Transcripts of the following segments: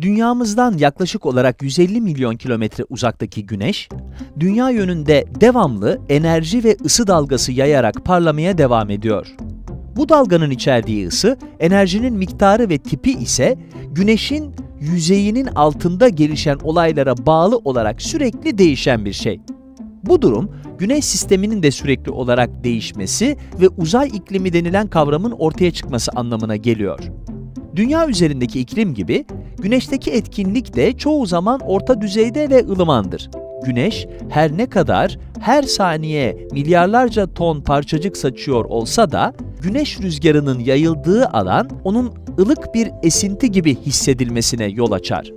Dünyamızdan yaklaşık olarak 150 milyon kilometre uzaktaki Güneş, dünya yönünde devamlı enerji ve ısı dalgası yayarak parlamaya devam ediyor. Bu dalganın içerdiği ısı, enerjinin miktarı ve tipi ise Güneş'in yüzeyinin altında gelişen olaylara bağlı olarak sürekli değişen bir şey. Bu durum, Güneş sisteminin de sürekli olarak değişmesi ve uzay iklimi denilen kavramın ortaya çıkması anlamına geliyor. Dünya üzerindeki iklim gibi, Güneşteki etkinlik de çoğu zaman orta düzeyde ve ılımandır. Güneş her ne kadar her saniye milyarlarca ton parçacık saçıyor olsa da, güneş rüzgarının yayıldığı alan onun ılık bir esinti gibi hissedilmesine yol açar.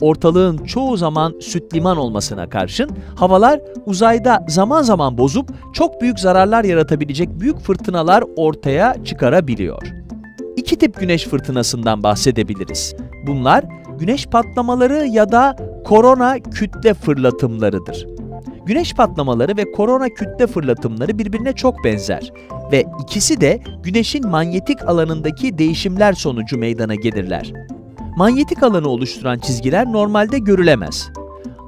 Ortalığın çoğu zaman süt liman olmasına karşın havalar uzayda zaman zaman bozup çok büyük zararlar yaratabilecek büyük fırtınalar ortaya çıkarabiliyor. İki tip güneş fırtınasından bahsedebiliriz. Bunlar güneş patlamaları ya da korona kütle fırlatımlarıdır. Güneş patlamaları ve korona kütle fırlatımları birbirine çok benzer ve ikisi de güneşin manyetik alanındaki değişimler sonucu meydana gelirler. Manyetik alanı oluşturan çizgiler normalde görülemez.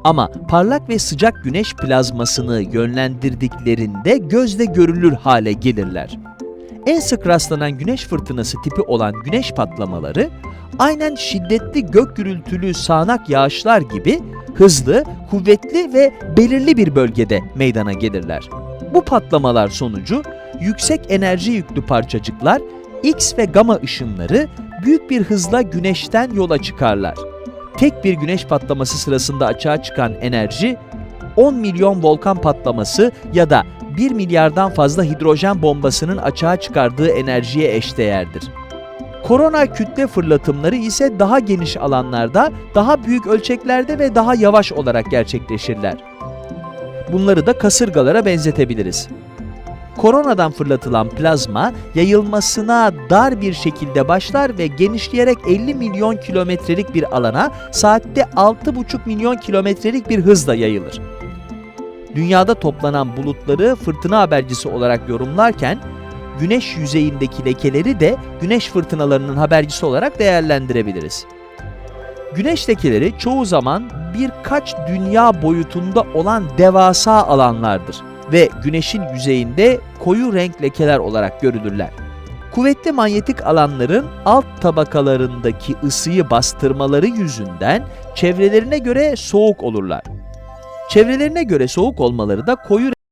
Ama parlak ve sıcak güneş plazmasını yönlendirdiklerinde gözle görülür hale gelirler. En sık rastlanan güneş fırtınası tipi olan güneş patlamaları, aynen şiddetli gök gürültülü sağanak yağışlar gibi hızlı, kuvvetli ve belirli bir bölgede meydana gelirler. Bu patlamalar sonucu yüksek enerji yüklü parçacıklar X ve gamma ışınları büyük bir hızla güneşten yola çıkarlar. Tek bir güneş patlaması sırasında açığa çıkan enerji 10 milyon volkan patlaması ya da 1 milyardan fazla hidrojen bombasının açığa çıkardığı enerjiye eşdeğerdir. Korona kütle fırlatımları ise daha geniş alanlarda, daha büyük ölçeklerde ve daha yavaş olarak gerçekleşirler. Bunları da kasırgalara benzetebiliriz. Koronadan fırlatılan plazma yayılmasına dar bir şekilde başlar ve genişleyerek 50 milyon kilometrelik bir alana saatte 6,5 milyon kilometrelik bir hızla yayılır. Dünyada toplanan bulutları fırtına habercisi olarak yorumlarken, güneş yüzeyindeki lekeleri de güneş fırtınalarının habercisi olarak değerlendirebiliriz. Güneş lekeleri çoğu zaman birkaç dünya boyutunda olan devasa alanlardır ve güneşin yüzeyinde koyu renk lekeler olarak görülürler. Kuvvetli manyetik alanların alt tabakalarındaki ısıyı bastırmaları yüzünden çevrelerine göre soğuk olurlar. Çevrelerine göre soğuk olmaları da koyu